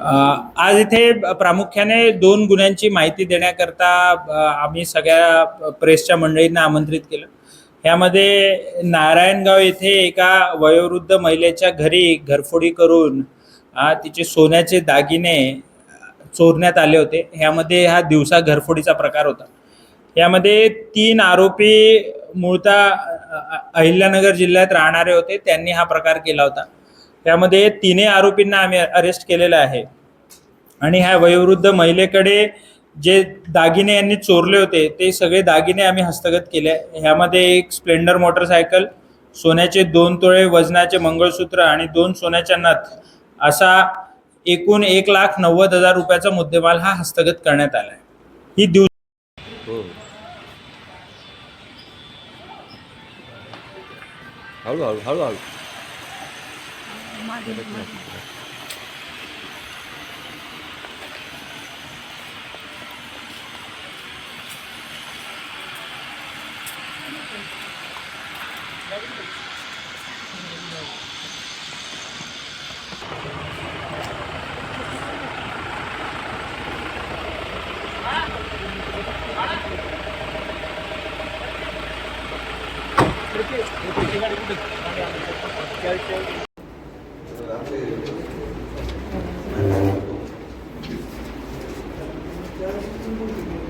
आज इथे प्रामुख्याने दोन गुन्ह्यांची माहिती देण्याकरता आम्ही सगळ्या प्रेसच्या मंडळींना आमंत्रित केलं. यामध्ये नारायणगाव येथे एका वयोवृद्ध महिलेच्या घरी घरफोडी करून तिचे सोन्याचे दागिने चोरण्यात आले होते. ह्यामध्ये हा दिवसा घरफोडीचा प्रकार होता. यामध्ये तीन आरोपी मूळतः अहिल्यानगर जिल्ह्यात राहणारे होते. त्यांनी हा प्रकार केला होता. त्यामध्ये तिन्ही आरोपींना आम्ही अरेस्ट केलेलं आहे. आणि ह्या वयोवृद्ध महिलेकडे जे दागिने यांनी चोरले होते ते सगळे दागिने आम्ही हस्तगत केले. ह्यामध्ये एक स्प्लेंडर मोटरसायकल सोन्याचे दोन तोळे वजनाचे मंगळसूत्र आणि दोन सोन्याच्या नथ असा एकूण एक लाख नव्वद हजार रुपयाचा मुद्देमाल हा हस्तगत करण्यात आला आहे. ही दिवस हो. 마리. 여덟 마리. 그렇게 이렇게 시간이 좀 single figure.